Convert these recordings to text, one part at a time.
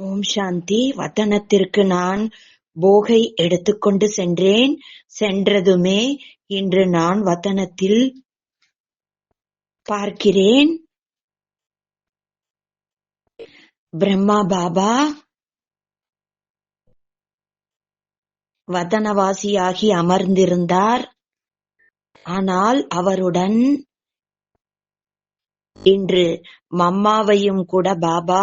ஓம் சாந்தி. வதனத்திற்கு நான் போகை எடுத்துக்கொண்டு சென்றேன். சென்றதுமே இன்று நான் வதனத்தில் பார்க்கிறேன். பிரம்மா பாபா வதனவாசியாகி அமர்ந்திருந்தார். ஆனால் அவருடன் இன்று மம்மாவையும் கூட பாபா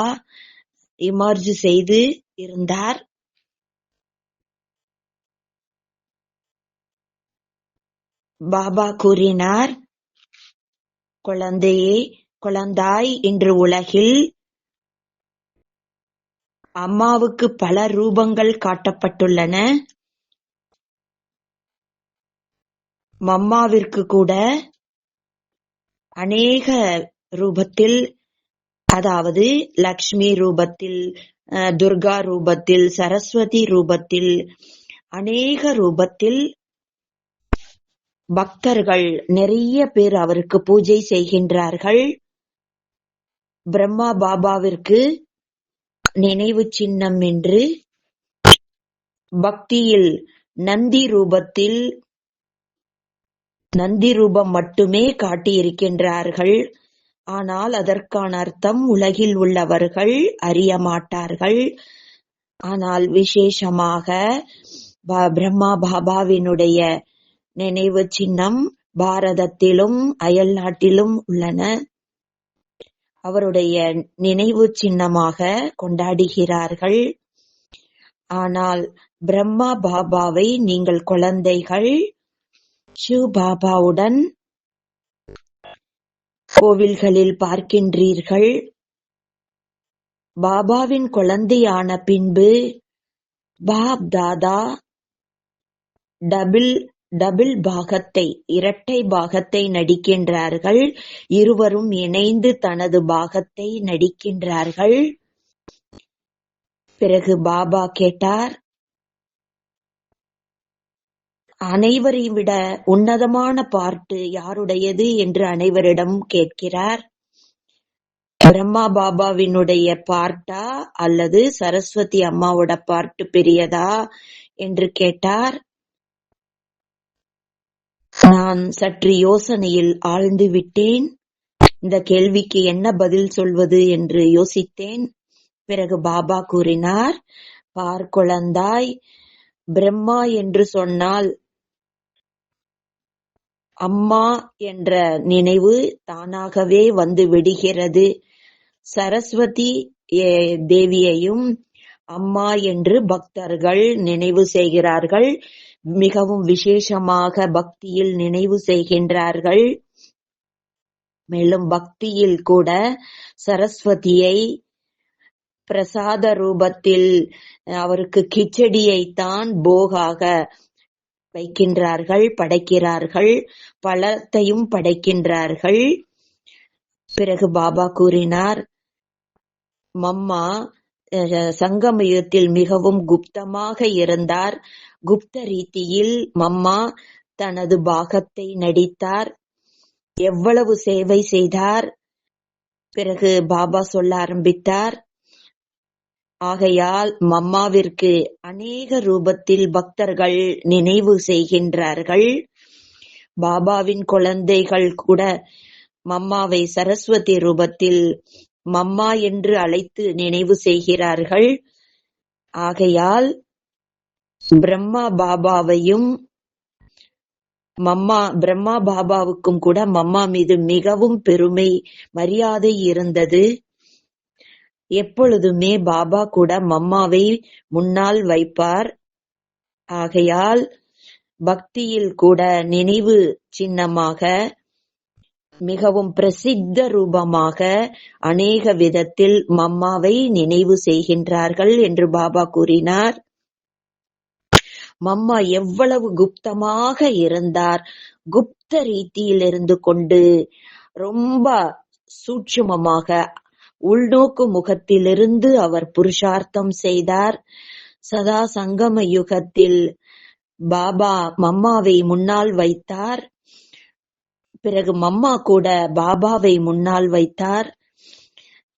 இமர்ஜ் செய்து இருந்தார். பாபா கூறினார் குழந்தையே குழந்தாய் இன்று உலகில் அம்மாவுக்கு பல ரூபங்கள் காட்டப்பட்டுள்ளன. மம்மாவிற்கு கூட அநேக ரூபத்தில் அதாவது லக்ஷ்மி ரூபத்தில் அஹ், துர்கா ரூபத்தில் சரஸ்வதி ரூபத்தில் அநேக ரூபத்தில் பக்தர்கள் நிறைய பேர் அவருக்கு பூஜை செய்கின்றார்கள். பிரம்மா பாபாவிற்கு நினைவு சின்னம் என்று பக்தியில் நந்தி ரூபத்தில் நந்தி ரூபம் மட்டுமே காட்டியிருக்கின்றார்கள். ஆனால் அதற்கான அர்த்தம் உலகில் உள்ளவர்கள் அறிய மாட்டார்கள். ஆனால் விசேஷமாக ப- பிரம்மா பாபாவினுடைய நினைவு சின்னம் பாரதத்திலும் அயல் நாட்டிலும் உள்ளன. அவருடைய நினைவு சின்னமாக கொண்டாடுகிறார்கள். ஆனால் பிரம்மா பாபாவை நீங்கள் குழந்தைகள் சிவ் பாபாவுடன் கோவில்களில் பார்க்கின்றீர்கள்? பாபாவின் குழந்தையான பின்பு பாப் தாதா டபிள் டபிள் பாகத்தை இரட்டை பாகத்தை நடிக்கின்றார்கள். இருவரும் இணைந்து தனது பாகத்தை நடிக்கின்றார்கள். பிறகு பாபா கேட்டார் அனைவரையும் விட உன்னதமான பாட்டு யாருடையது என்று அனைவரிடம் கேட்கிறார். பிரம்மா பாபாவினுடைய பார்ட்டா அல்லது சரஸ்வதி அம்மாவோட பார்ட்டு பெரியதா என்று கேட்டார். நான் சற்று யோசனையில் ஆழ்ந்து விட்டேன். இந்த கேள்விக்கு என்ன பதில் சொல்வது என்று யோசித்தேன். பிறகு பாபா கூறினார் பார் குழந்தாய் பிரம்மா என்று சொன்னால் அம்மா என்ற நினைவு தானாகவே வந்து விடுகிறது. சரஸ்வதி ஏ- தேவியையும் அம்மா என்று பக்தர்கள் நினைவு செய்கிறார்கள். மிகவும் விசேஷமாக பக்தியில் நினைவு செய்கின்றார்கள். மேலும் பக்தியில் கூட சரஸ்வதியை பிரசாத ரூபத்தில் அவருக்கு கிச்சடியைத்தான் போகாக வைக்கின்றார்கள் படைக்கிறார்கள் பழத்தையும் படைக்கின்றார்கள். பிறகு பாபா கூறினார் மம்மா சங்கமயத்தில் மிகவும் குப்தமாக இருந்தார். குப்த ரீதியில் மம்மா தனது பாகத்தை நடித்தார். எவ்வளவு சேவை செய்தார்? பிறகு பாபா சொல்ல ஆரம்பித்தார் ஆகையால் மம்மாவிற்கு அநேக ரூபத்தில் பக்தர்கள் நினைவு செய்கின்றார்கள். பாபாவின் குழந்தைகள் கூட மம்மாவை சரஸ்வதி ரூபத்தில் மம்மா என்று அழைத்து நினைவு செய்கிறார்கள். ஆகையால் பிரம்மா பாபாவையும் மம்மா பிரம்மா பாபாவுக்கும் கூட மம்மா மீது மிகவும் பெருமை மரியாதை இருந்தது. எப்பொழுதுமே பாபா கூட மம்மாவை முன்னால் வைப்பார். ஆகையால் பக்தியில் கூட நினைவு சின்னமாக மிகவும் பிரசித்த ரூபமாக அநேக விதத்தில் மம்மாவை நினைவு செய்கின்றார்கள் என்று பாபா கூறினார். மம்மா எவ்வளவு குப்தமாக இருந்தார். குப்த ரீதியில் இருந்து கொண்டு ரொம்ப சூட்சுமமாக உள்நோக்கு முகத்திலிருந்து அவர் புருஷார்த்தம் செய்தார். சதா சங்கம யுகத்தில் பாபா மம்மாவை முன்னால் வைத்தார். பிறகு மம்மா கூட பாபாவை முன்னால் வைத்தார்.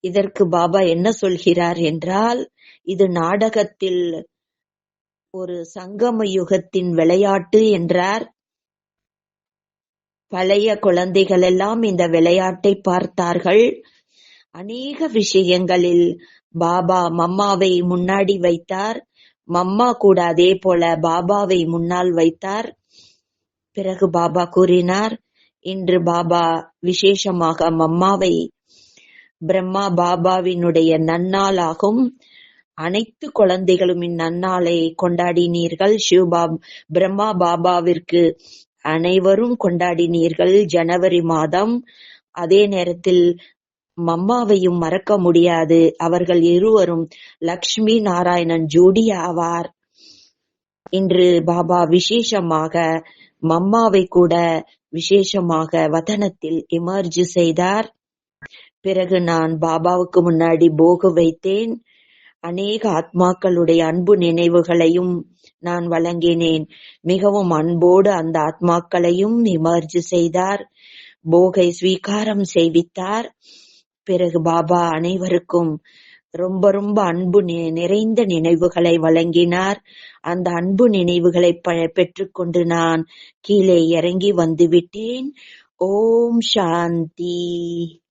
இதற்கு பாபா என்ன சொல்கிறார் என்றால் இது நாடகத்தில் ஒரு சங்கம யுகத்தின் விளையாட்டு என்றார். பழைய குழந்தைகள் எல்லாம் இந்த விளையாட்டை பார்த்தார்கள். அநேக விஷயங்களில் பாபா மம்மாவை முன்னாடி வைத்தார். மம்மா கூட அதே போல பாபாவை முன்னால் வைத்தார். பிறகு பாபா கூறினார் இன்று பாபா விசேஷமாக மம்மாவை பிரம்மா பாபாவினுடைய நன்னாளாகும். அனைத்து குழந்தைகளும் இந்நன்னாளை கொண்டாடினீர்கள். சிவபா பிரம்மா பாபாவிற்கு அனைவரும் கொண்டாடினீர்கள் ஜனவரி மாதம். அதே நேரத்தில் மம்மாவையும் மறக்க முடியாது. அவர்கள் இருவரும் லக்ஷ்மி நாராயணன் ஜோடி ஆவார். இன்று பாபா விசேஷமாக மம்மாவை கூட விசேஷமாக வதனத்தில் எமர்ஜ் செய்தார். பிறகு நான் பாபாவுக்கு முன்னாடி போக வைத்தேன். அநேக ஆத்மாக்களுடைய அன்பு நினைவுகளையும் நான் வழங்கினேன். மிகவும் அன்போடு அந்த ஆத்மாக்களையும் இமர்ஜ் செய்தார். போகை ஸ்வீகாரம் செய்வித்தார். பிறகு பாபா அனைவருக்கும் ரொம்ப ரொம்ப அன்பு நி- நிறைந்த நினைவுகளை வழங்கினார். அந்த அன்பு நினைவுகளை பெற்றுக்கொண்டு நான் கீழே இறங்கி வந்து விட்டேன் ஓம் சாந்தி.